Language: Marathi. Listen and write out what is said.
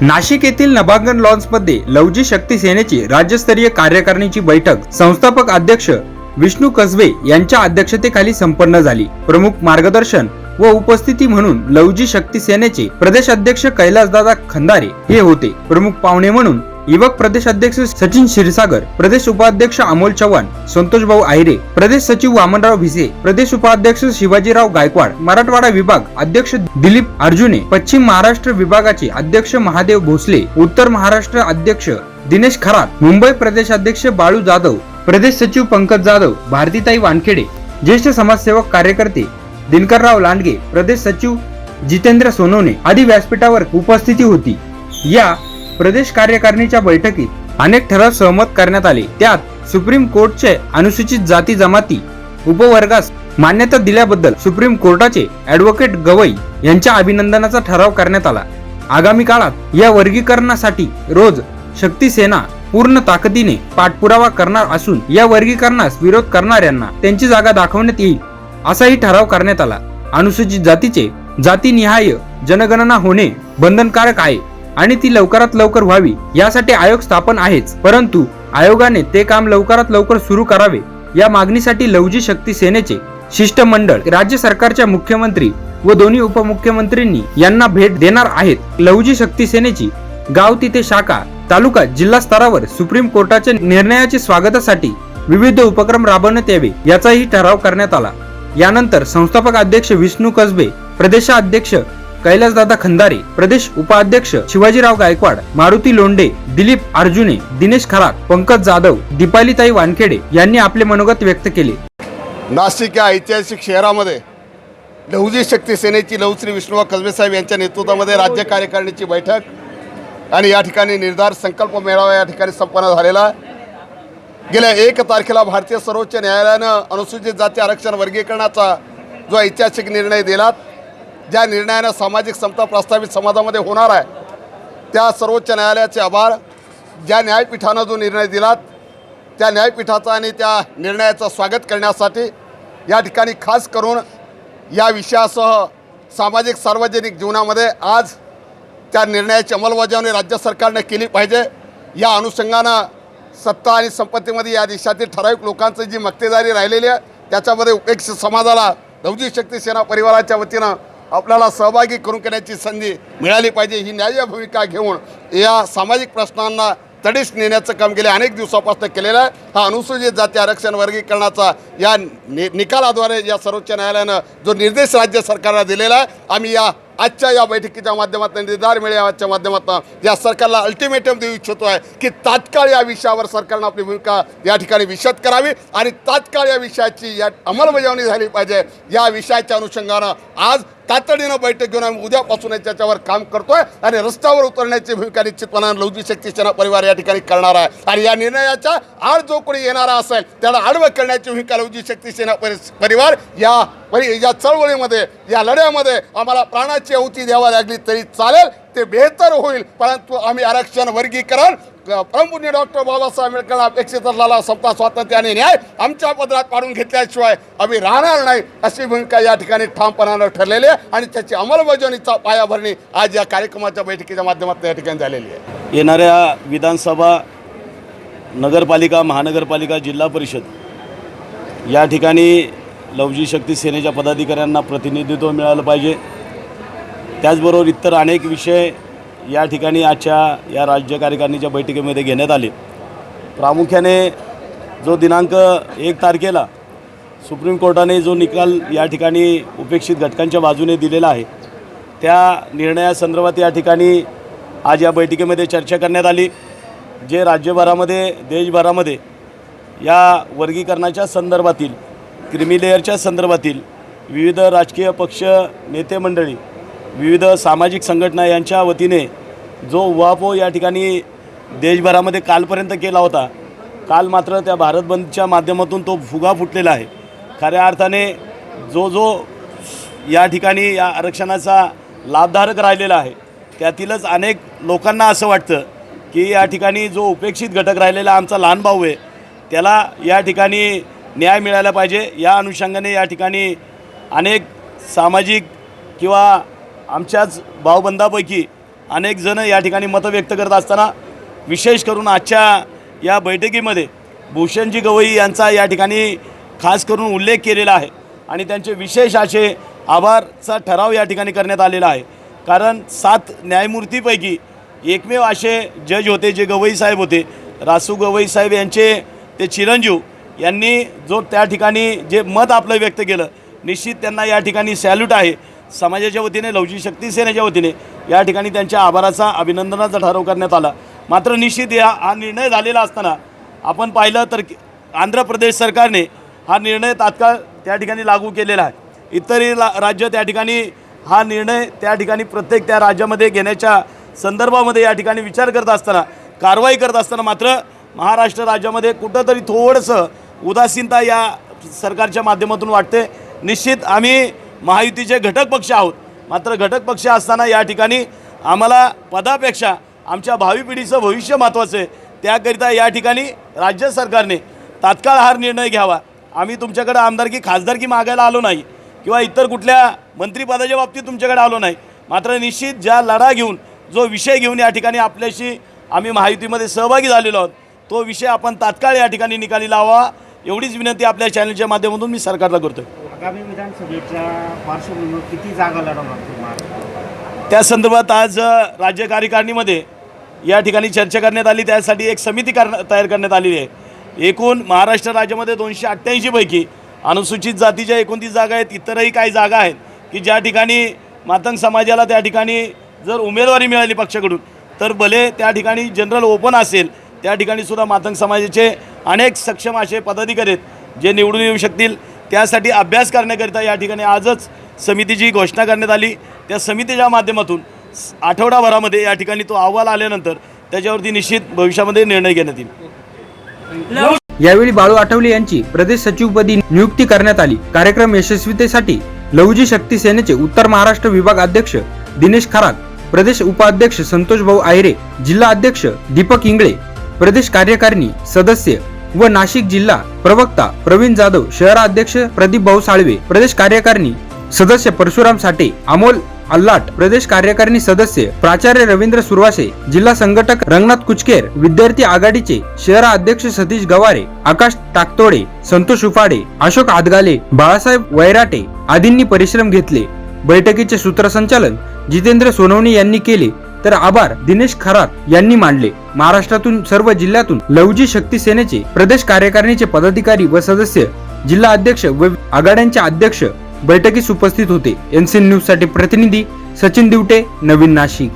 नाशिक येथील नभांगण लॉन्समध्ये लवजी शक्ती सेनेची राज्यस्तरीय कार्यकारिणीची बैठक. संस्थापक अध्यक्ष विष्णू कसबे यांच्या अध्यक्षतेखाली संपन्न झाली. प्रमुख मार्गदर्शन व उपस्थिती म्हणून लवजी शक्ती सेनेचे प्रदेश अध्यक्ष कैलासदादा खंदारे हे होते. प्रमुख पाहुणे म्हणून युवक प्रदेश अध्यक्ष सचिन क्षीरसागर प्रदेश उपाध्यक्ष अमोल चव्हाण संतोष भाऊ आहिरे प्रदेश सचिव वामनराव भिसे प्रदेश उपाध्यक्ष शिवाजीराव गायकवाड मराठवाडा विभाग अध्यक्ष दिलीप अर्जुने पश्चिम महाराष्ट्र विभागाचे अध्यक्ष महादेव भोसले उत्तर महाराष्ट्र अध्यक्ष दिनेश खरात मुंबई प्रदेश अध्यक्ष बाळू जाधव प्रदेश सचिव पंकज जाधव भारतीताई वानखेडे ज्येष्ठ समाजसेवक कार्यकर्ते दिनकरराव लांडगे प्रदेश सचिव जितेंद्र सोनवणे आदी व्यासपीठावर उपस्थिती होती. या प्रदेश कार्यकारिणीच्या बैठकीत अनेक ठराव सहमत करण्यात आले. त्यात सुप्रीम कोर्टचे अनुसूचित जाती जमाती उपवर्गास मान्यता दिल्याबद्दल सुप्रीम कोर्टाचे ऍडव्होकेट गवई यांच्या अभिनंदनाचा ठराव करण्यात आला. आगामी काळात या वर्गीकरणासाठी रोज शक्ती सेना पूर्ण ताकदीने पाठपुरावा करणार असून या वर्गीकरणास विरोध करणाऱ्यांना त्यांची जागा दाखवण्यात येईल असाही ठराव करण्यात आला. अनुसूचित जातीचे जातीनिहाय जनगणना होणे बंधनकारक आहे. आणि ती लवकरात लवकर व्हावी यासाठी आयोग स्थापन आहेच. परंतु आयोगाने ते काम लवकरात लवकर सुरू करावे या मागणीसाठी लवजी शक्ती सेनेचे शिष्टमंडळ राज्य सरकारच्या मुख्यमंत्री व दोन्ही उपमुख्यमंत्र्यांनी यांना भेट देणार आहेत. लवजी शक्ती सेनेची गाव तिथे शाखा तालुका जिल्हा स्तरावर सुप्रीम कोर्टाच्या निर्णयाचे स्वागतासाठी विविध उपक्रम राबवण्यात यावे याचाही ठराव करण्यात आला. यानंतर संस्थापक अध्यक्ष विष्णू कसबे प्रदेशाध्यक्ष कैलासदादा खंदारे प्रदेश उपाध्यक्ष शिवाजीराव गायकवाड मारुती लोंडे दिलीप अर्जुने दिनेश खराक पंकज जाधव दीपालीताई वानखेडे यांनी आपले मनोगत व्यक्त केले. नाशिक या ऐतिहासिक शहरामध्ये लहुजी शक्ती सेनेची लवश्री विष्णुवा कसबे साहेब यांच्या नेतृत्वामध्ये राज्य कार्यकारिणीची बैठक आणि या ठिकाणी निर्धार संकल्प मेळावा या ठिकाणी संपन्न झालेला. गेल्या एक तारखेला भारतीय सर्वोच्च न्यायालयानं अनुसूचित जाती आरक्षण वर्गीकरणाचा जो ऐतिहासिक निर्णय दिलात ज्या निर्णयानं सामाजिक समता प्रस्तावित समाजामध्ये होणार आहे त्या सर्वोच्च न्यायालयाचे आभार. ज्या न्यायपीठानं जो निर्णय दिलात त्या न्यायपीठाचा आणि त्या निर्णयाचं स्वागत करण्यासाठी या ठिकाणी खास करून या विषयासह सामाजिक सार्वजनिक जीवनामध्ये आज त्या निर्णयाची अंमलबजावणी राज्य सरकारने केली पाहिजे. या अनुषंगानं सत्ता आणि संपत्तीमध्ये या देशातील ठराविक लोकांचं जी मक्तेदारी राहिलेली आहे त्याच्यामध्ये उपेक्षित समाजाला नवजी शक्ती सेना परिवाराच्या वतीनं आपल्याला सहभागी करून घेण्याची संधी मिळाली पाहिजे ही न्याय्य भूमिका घेऊन या सामाजिक प्रश्नांना तडीस नेण्याचं काम गेल्या अनेक दिवसापासून केलेलं आहे. हा अनुसूचित जाती आरक्षण वर्गीकरणाचा या नि निकालाद्वारे या सर्वोच्च न्यायालयानं जो निर्देश राज्य सरकारला दिलेला आहे आम्ही या आजच्या या बैठकीच्या माध्यमातून निर्धार मेळाव्याच्या माध्यमातून या सरकारला अल्टिमेटम देऊ इच्छितो आहे की तात्काळ या विषयावर सरकारनं आपली भूमिका या ठिकाणी विशद करावी आणि तात्काळ या विषयाची या अंमलबजावणी झाली पाहिजे. या विषयाच्या अनुषंगानं आज तातडीनं बैठक घेऊन आम्ही उद्यापासून त्याच्यावर काम करतोय आणि रस्त्यावर उतरण्याची भूमिका निश्चितपणानं लवजी शक्ती सेना परिवार या ठिकाणी करणार आहे. आणि या निर्णयाच्या आड जो कोणी येणारा असेल त्याला आडवं करण्याची भूमिका लवजी शक्ती सेना परि- परिवार या परि या चळवळीमध्ये या लढ्यामध्ये आम्हाला प्राणाची आहुती द्यावा लागली तरी चालेल ते बेहतर होईल. परंतु आम्ही आरक्षण वर्गीकरण प्रमुख डॉक्टर बाबासाहेब आंबेडकर अपेक्षित असलेला सत्ता स्वातंत्र्य आणि न्याय आमच्या पदरात पाडून घेतल्याशिवाय आम्ही राहणार नाही अशी भूमिका या ठिकाणी ठामपणानं ठरलेली आहे आणि त्याची अंमलबजावणीचा पायाभरणी आज या कार्यक्रमाच्या बैठकीच्या माध्यमातून या ठिकाणी झालेली आहे. येणाऱ्या विधानसभा नगरपालिका महानगरपालिका जिल्हा परिषद या ठिकाणी लवजी शक्ती सेनेच्या पदाधिकाऱ्यांना प्रतिनिधित्व मिळालं पाहिजे. त्याचबरोबर इतर अनेक विषय या ठिकाणी आजच्या या राज्य कार्यकारिणीच्या बैठकीमध्ये घेण्यात आले. प्रामुख्याने जो दिनांक एक तारखेला सुप्रीम कोर्टाने जो निकाल या ठिकाणी उपेक्षित घटकांच्या बाजूने दिलेला आहे त्या निर्णयासंदर्भात या ठिकाणी आज या बैठकीमध्ये चर्चा करण्यात आली. जे राज्यभरामध्ये देशभरामध्ये या वर्गीकरणाच्या संदर्भातील क्रिमी लेअरच्या संदर्भातील विविध राजकीय पक्ष नेते मंडळी विविध सामाजिक संघटना यांच्या वतीने जो उहापोह या ठिकाणी देशभरामध्ये कालपर्यंत केला होता काल मात्र त्या भारत बंदच्या माध्यमातून तो फुगा फुटलेला आहे. खऱ्या अर्थाने जो जो या ठिकाणी या आरक्षणाचा लाभधारक राहिलेला आहे त्यातीलच अनेक लोकांना असं वाटतं की या ठिकाणी जो उपेक्षित घटक राहिलेला आमचा लहान भाऊ आहे त्याला या ठिकाणी न्याय मिळायला पाहिजे. या अनुषंगाने या ठिकाणी अनेक सामाजिक किंवा आमच्याच भावबंधापैकी अनेक जण या ठिकाणी मतं व्यक्त करत असताना विशेष करून आजच्या या बैठकीमध्ये भूषणजी गवई यांचा या ठिकाणी खास करून उल्लेख केलेला आहे आणि त्यांचे विशेष असे आभारचा ठराव या ठिकाणी करण्यात आलेला आहे. कारण सात न्यायमूर्तीपैकी एकमेव असे जज होते जे गवई साहेब होते. रासू गवई साहेब यांचे ते चिरंजीव यांनी जो त्या ठिकाणी जे मत आपलं व्यक्त केलं निश्चित त्यांना या ठिकाणी सॅल्यूट आहे. समाजाच्या वतीने लवजी शक्ती सेनेच्या वतीने या ठिकाणी त्यांच्या आभाराचा अभिनंदनाचा ठराव करण्यात आला. मात्र निश्चित या हा निर्णय झालेला असताना आपण पाहिलं तर आंध्र प्रदेश सरकारने हा निर्णय तात्काळ त्या ठिकाणी लागू केलेला आहे. इतरही ला राज्य त्या ठिकाणी हा निर्णय त्या ठिकाणी प्रत्येक त्या राज्यामध्ये घेण्याच्या संदर्भामध्ये या ठिकाणी विचार करत असताना कारवाई करत असताना मात्र महाराष्ट्र राज्यामध्ये कुठंतरी थोडंसं उदासीनता या सरकारच्या माध्यमातून वाटते. निश्चित आम्ही महायुतीचे घटक पक्ष आहोत. मात्र घटक पक्ष असताना या ठिकाणी आम्हाला पदापेक्षा आमच्या भावी पिढीचं भविष्य महत्त्वाचं आहे. त्याकरिता या ठिकाणी राज्य सरकारने तात्काळ हा निर्णय घ्यावा. आम्ही तुमच्याकडे आमदारकी खासदारकी मागायला आलो नाही किंवा इतर कुठल्या मंत्रिपदाच्या बाबतीत तुमच्याकडे आलो नाही. मात्र निश्चित ज्या लढा घेऊन जो विषय घेऊन या ठिकाणी आपल्याशी आम्ही महायुतीमध्ये सहभागी झालेलो आहोत तो विषय आपण तात्काळ या ठिकाणी निकाली लावा. एवढीच विनंती आपल्या चॅनलच्या माध्यमातून मी सरकारला करतो आगामी विधानसभेच्या पार्श्वभूमीवर किती जागा लढवणार त्या संदर्भात आज राज्य कार्यकारिणीमध्ये या ठिकाणी चर्चा करण्यात आली. त्यासाठी एक समिती कर तयार करण्यात आलेली आहे. एकूण महाराष्ट्र राज्यामध्ये दोनशे अठ्ठ्याऐंशीपैकी अनुसूचित जातीच्या एकोणतीस जागा आहेत. इतरही काही जागा आहेत की ज्या ठिकाणी मातंग समाजाला त्या ठिकाणी जर उमेदवारी मिळाली पक्षाकडून तर भले त्या ठिकाणी जनरल ओपन असेल त्या ठिकाणी सुद्धा मातंग समाजाचे अनेक सक्षम असे पदाधिकारी आहेत जे निवडून येऊ शकतील. त्यासाठी अभ्यास करण्याकरिता या ठिकाणी आजच समितीची घोषणा करण्यात आली. त्या समितीच्या माध्यमातून आठवडाभरामध्ये या ठिकाणी तो अहवाल आल्यानंतर त्याच्यावरती निश्चित भविष्यामध्ये निर्णय घेण्यात येईल. यावेळी बाळू आठवले यांची प्रदेश सचिवपदी नियुक्ती करण्यात आली. कार्यक्रम यशस्वीतेसाठी लहुजी शक्ती सेनेचे उत्तर महाराष्ट्र विभाग अध्यक्ष दिनेश खरात प्रदेश उपाध्यक्ष संतोष भाऊ आयरे जिल्हा अध्यक्ष दीपक इंगळे प्रदेश कार्यकारिणी सदस्य व नाशिक जिल्हा प्रवक्ता प्रवीण जाधव शहराध्यक्ष प्रदीप भाऊ साळवे प्रदेश कार्यकारिणी सदस्य परशुराम साठे अमोल अल्लाट प्रदेश कार्यकारिणी सदस्य प्राचार्य रवींद्र सुरवासे जिल्हा संघटक रंगनाथ कुचकेर विद्यार्थी आघाडीचे शहरा अध्यक्ष सतीश गवारे आकाश टाकतोडे संतोष उफाडे अशोक आदगाले बाळासाहेब वैराटे आदींनी परिश्रम घेतले. बैठकीचे सूत्रसंचालन जितेंद्र सोनवणे यांनी केले. तर आभार दिनेश खरात यांनी मांडले. महाराष्ट्रातून सर्व जिल्ह्यातून लवजी शक्ती सेनेचे प्रदेश कार्यकारिणीचे पदाधिकारी व सदस्य जिल्हा अध्यक्ष व आघाड्यांचे अध्यक्ष बैठकीस उपस्थित होते. एनसीएन न्यूजसाठी प्रतिनिधी सचिन दिवटे नवीन नाशिक.